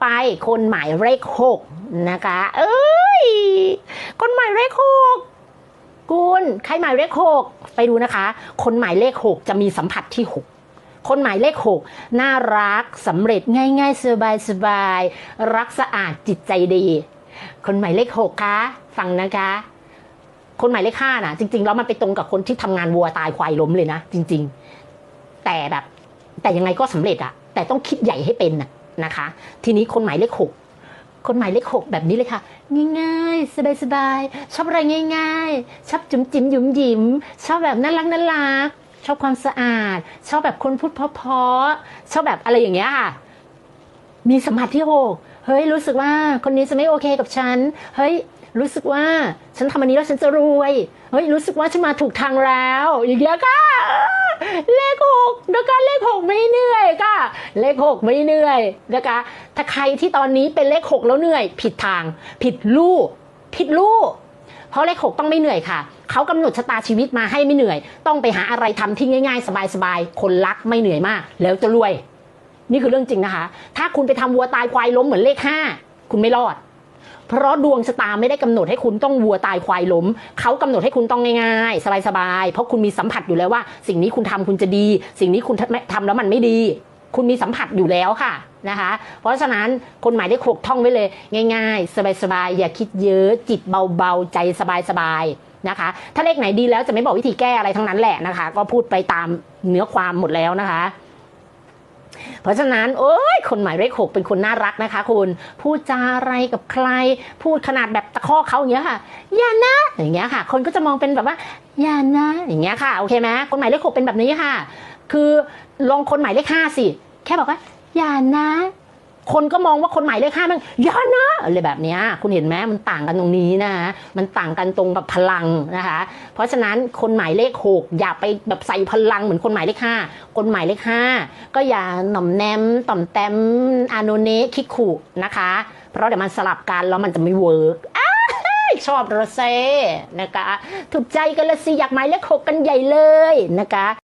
ไปคนหมายเลขหกนะคะ เอ้ย คนหมายเลขหกคุณใครหมายเลขหกไปดูนะคะ คนหมายเลขหกจะมีสัมผัสที่หกคนหมายเลขหกน่ารักสำเร็จง่าย ๆ สบายๆรักสะอาดจิตใจดี คนหมายเลขหกคะฟังนะคะ คนหมายเลขห้านะจริง ๆ แล้วมันไปตรงกับคนที่ทำงานวัวตายควายล้มเลยนะจริง ๆ แต่แบบ แต่ยังไงก็สำเร็จอะแต่ต้องคิดใหญ่ให้เป็นน่ะ นะคะ ทีนี้คนหมายเลขหกคนหมายเลขหกแบบนี้เลยค่ะ ง่ายๆ สบายๆ ชอบอะไรง่าย ๆ ชอบจุ๋มจิ๋มหยุมหยิม ชอบแบบน่ารักน่ารักชอบความสะอาด ชอบแบบคนพูดเพาะๆชอบแบบอะไรอย่างเงี้ยค่ะ มีสมผัสที่หกเฮ้ยรู้สึกว่าคนนี้จะไม่โอเคกับฉัน เฮ้ยรู้สึกว่าฉันทำอันนี้แล้วฉันจะรวย เฮ้ยรู้สึกว่าฉันมาถูกทางแล้ว อย่างเงี้ยค่ะ เลขหกนะคะเลขหกไม่เหนื่อยค่ะ เลขหกไม่เหนื่อยนะคะ ถ้าใครที่ตอนนี้เป็นเลขหกแล้วเหนื่อย ผิดทาง ผิดลู่ผิดลู่เพราะเลขหกต้องไม่เหนื่อยค่ะเขากำหนดชะตาชีวิตมาให้ไม่เหนื่อย ต้องไปหาอะไรทำที่ง่าย ๆ สบายๆคนรักไม่เหนื่อยมาก แล้วจะรวย นี่คือเรื่องจริงนะคะ ถ้าคุณไปทำวัวตายควายล้มเหมือนเลขห้าคุณไม่รอด เพราะดวงชะตาไม่ได้กำหนดให้คุณต้องวัวตายควายล้มเขากำหนดให้คุณต้องง่ายๆ สบายๆ เพราะคุณมีสัมผัสอยู่แล้วว่า สิ่งนี้คุณทำคุณจะดี สิ่งนี้คุณทำแล้วมันไม่ดี คุณมีสัมผัสอยู่แล้วค่ะนะคะ เพราะฉะนั้นคนหมายได้ขกท่องไว้เลย ง่าย ๆ สบายๆอย่าคิดเยอะจิตเบาๆใจสบายๆนะคะถ้าเลขไหนดีแล้วจะไม่บอกวิธีแก้อะไรทั้งนั้นแหละนะคะ ก็พูดไปตามเนื้อความหมดแล้วนะคะ เพราะฉะนั้นโอ้ยคนหมายเลขหกเป็นคนน่ารักนะคะคุณพูดจาอะไรกับใคร พูดขนาดแบบตะคอกเขาอย่างเงี้ยค่ะอย่านะอย่างเงี้ยค่ะ คนก็จะมองเป็นแบบว่าอย่านะอย่างเงี้ยค่ะโอเคไหมคนหมายเลขหกเป็นแบบนี้ค่ะ คือลองคนหมายเลขห้าสิแค่บอกว่าอย่านะ คนก็มองว่าคนหมายเลขห้ามันอย่านะอะไรแบบนี้คุณเห็นไหมมันต่างกันตรงนี้นะมันต่างกันตรงแบบพลังนะคะ เพราะฉะนั้นคนหมายเลขหกอย่าไปแบบใส่พลังเหมือนคนหมายเลขห้าคนหมายเลขห้าก็อย่าหน่อมแนมต่อมแต้มอานเนะคิกคุนะคะ เพราะเดี๋ยวมันสลับกันแล้วมันจะไม่เวิร์กชอบระเซนะคะ ถูกใจกันละสิ อยากหมายเลขหกกันใหญ่เลยนะคะ